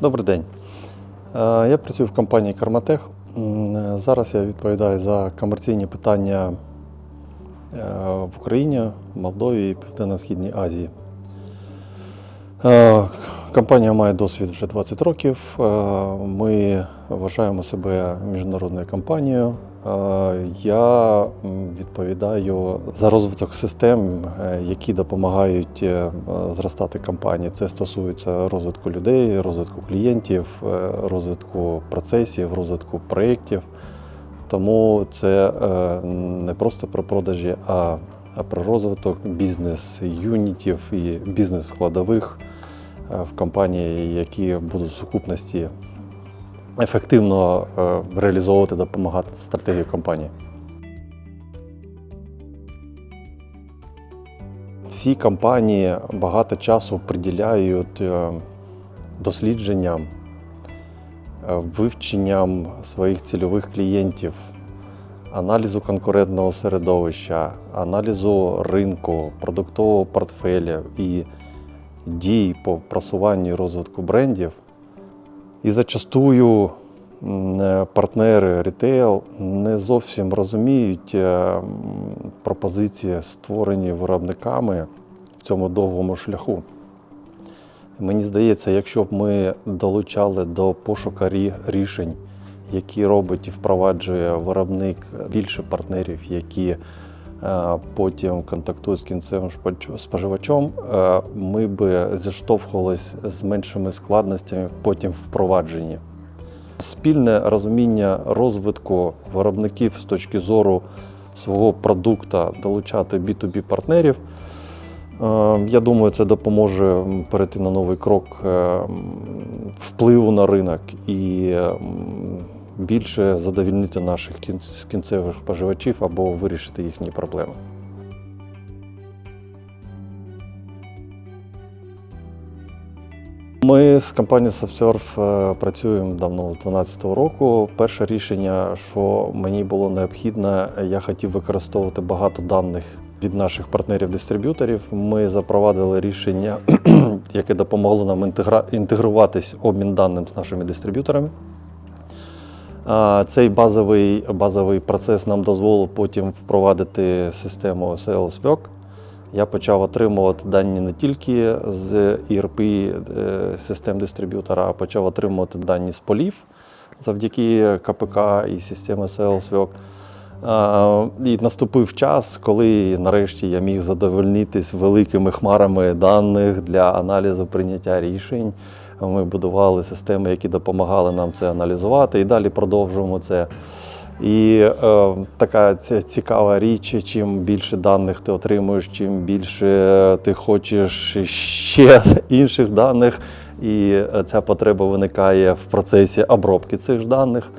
Добрий день. Е, Я працюю в компанії Карматех. Е, Зараз я відповідаю за комерційні питання е, в Україні, Молдові і Південно-Східній Азії. Компанія має досвід вже 20 років. Е, Ми вважаємо себе міжнародною компанією. Е, Я відповідаю за розвиток систем, е, які допомагають зростати компанії. Це стосується розвитку людей, розвитку клієнтів, розвитку процесів, розвитку проєктів. Тому це не просто про продажі, а про розвиток бізнес-юнітів і бізнес-складових в компанії, які будуть в сукупності ефективно е, реалізовувати, допомагати стратегію компанії. Всі компанії багато часу приділяють е, дослідженням, е, вивченням своїх цільових клієнтів, аналізу конкурентного середовища, аналізу ринку, продуктового портфеля і дій по просуванню і розвитку брендів. І зачастую е, партнери рітейл не зовсім розуміють е, пропозиції, створені виробниками в цьому довгому шляху. Мені здається, якщо б ми долучали до пошуку рі- рішень, які робить і впроваджує виробник більше партнерів, які потім контактують з кінцевим споживачом, е, ми би зіштовхувались з меншими складностями потім впровадженні. Спільне розуміння розвитку виробників з точки зору свого продукту долучати B2B партнерів. Е, Я думаю, це допоможе перейти на новий крок е, впливу на ринок і е, більше задовільнити наших кінцевих споживачів або вирішити їхні проблеми. Ми з компанією SubSurf е, працюємо давно з 2012 року. Перше рішення, що мені було необхідно, я хотів використовувати багато даних від наших партнерів-дистриб'юторів. Ми запровадили рішення, яке допомогло нам інтегруватись обмін даним з нашими дистриб'юторами. Цей базовий, базовий процес нам дозволив потім впровадити систему SalesWork. Я почав отримувати дані не тільки з ERP е, систем дистриб'ютора, а почав отримувати дані з полів завдяки КПК і системи SalesWork. А, І наступив час, коли нарешті я міг задовольнитись великими хмарами даних для аналізу прийняття рішень. Ми будували системи, які допомагали нам це аналізувати, і далі продовжуємо це. І е, така цікава річ, чим більше даних ти отримуєш, чим більше ти хочеш ще інших даних, і е, ця потреба виникає в процесі обробки цих даних.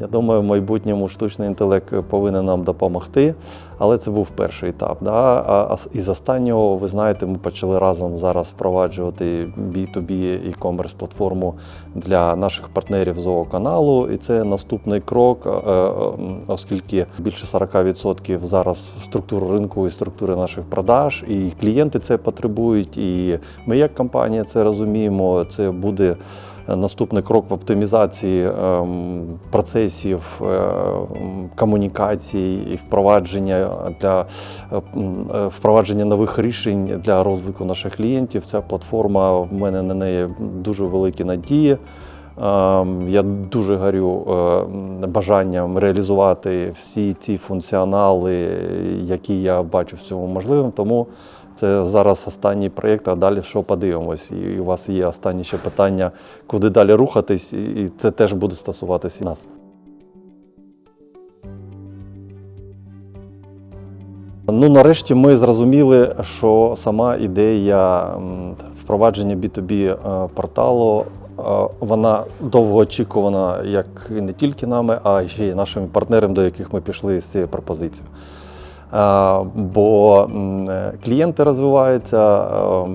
Я думаю, в майбутньому штучний інтелект повинен нам допомогти, але це був перший етап. Да? А із останнього, ви знаєте, ми почали разом зараз впроваджувати B2B e-commerce платформу для наших партнерів зооканалу. І це наступний крок, е, е, оскільки більше 40% зараз структури ринку і структури наших продаж, і клієнти це потребують, і ми як компанія це розуміємо. Це буде наступний крок в оптимізації ем, процесів е, комунікацій і впровадження для е, е, впровадження нових рішень для розвитку наших клієнтів. Ця платформа в мене на неї дуже великі надії. Ем, Я дуже горю бажанням реалізувати всі ці функціонали, які я бачу в цьому можливим. Тому це зараз останній проєкт, а далі що подивимось. І у вас є останні ще питання, куди далі рухатись, і- це теж буде стосуватися нас. Ну, нарешті ми зрозуміли, що сама ідея впровадження B2B е, порталу е, вона довго очікувана як не тільки нами, а й нашими партнерами, до яких ми пішли з цією пропозицією. Е, Бо е, клієнти розвиваються, е,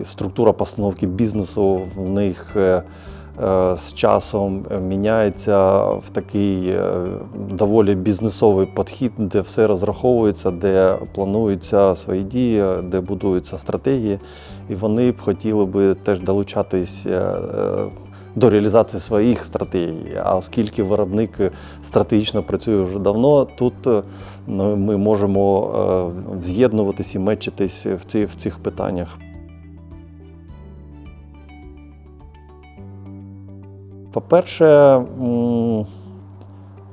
і структура постановки бізнесу в них е, з часом міняється в такий е, доволі бізнесовий підхід, де все розраховується, де плануються свої дії, де будуються стратегії, і вони б хотіли би теж долучатись е, е, до реалізації своїх стратегій. А оскільки виробник стратегічно працює вже давно, тут е, ну, ми можемо е, з'єднуватись і мечитись в цих питаннях. По-перше,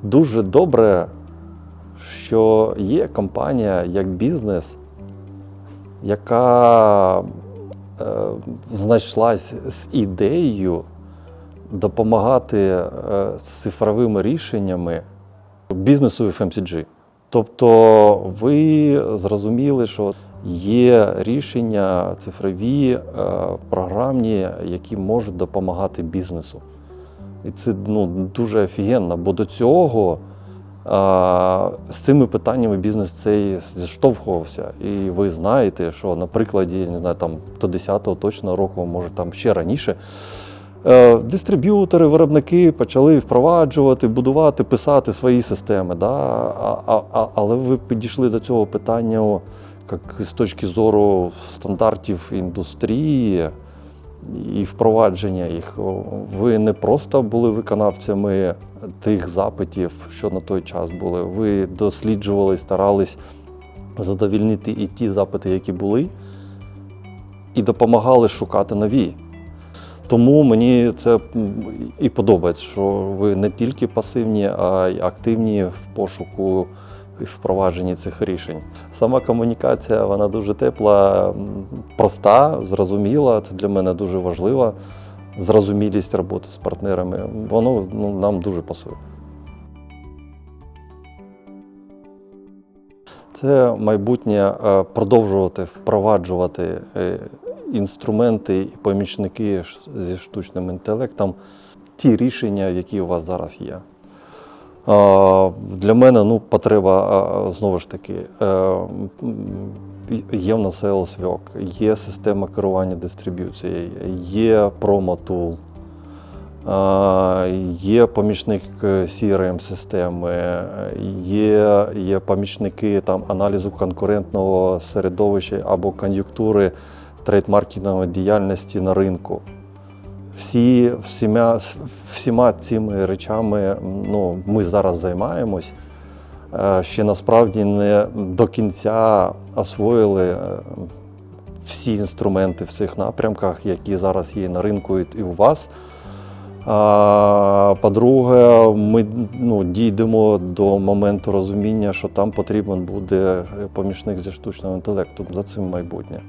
дуже добре, що є компанія як бізнес, яка е, знайшлась з ідеєю допомагати е, з цифровими рішеннями бізнесу FMCG. Тобто ви зрозуміли, що є рішення цифрові, е, програмні, які можуть допомагати бізнесу. І це ну, дуже офігенно, бо до цього а, з цими питаннями бізнес цей зіштовхувався. І ви знаєте, що на прикладі не знаю, там, до 10-го точно року, може там ще раніше, е, дистриб'ютори, виробники почали впроваджувати, будувати, писати свої системи. Да? А, а, але ви підійшли до цього питання як з точки зору стандартів індустрії і впровадження їх. Ви не просто були виконавцями тих запитів, що на той час були. Ви досліджували, старались задовільнити і ті запити, які були, і допомагали шукати нові. Тому мені це і подобається, що ви не тільки пасивні, а й активні в пошуку впровадженні цих рішень. Сама комунікація вона дуже тепла, проста, зрозуміла. Це для мене дуже важливо. Зрозумілість роботи з партнерами. Воно ну, нам дуже пасує. Це майбутнє е, продовжувати впроваджувати е, інструменти і помічники зі штучним інтелектом, ті рішення, які у вас зараз є. Для мене ну, потреба знову ж таки. е, Є в нас SalesVoc, є система керування дистриб'юцією, є промо-тул, є помічник crm системи є, є помічники там, аналізу конкурентного середовища або кон'юнктури трейдмаркетингової діяльності на ринку. Всі, всіма, всіма цими речами ну, ми зараз займаємось. Е, Ще насправді не до кінця освоїли е, всі інструменти в цих напрямках, які зараз є на ринку і у вас. По-друге, ми ну, дійдемо до моменту розуміння, що там потрібен буде помічник зі штучного інтелекту. За цим майбутнє.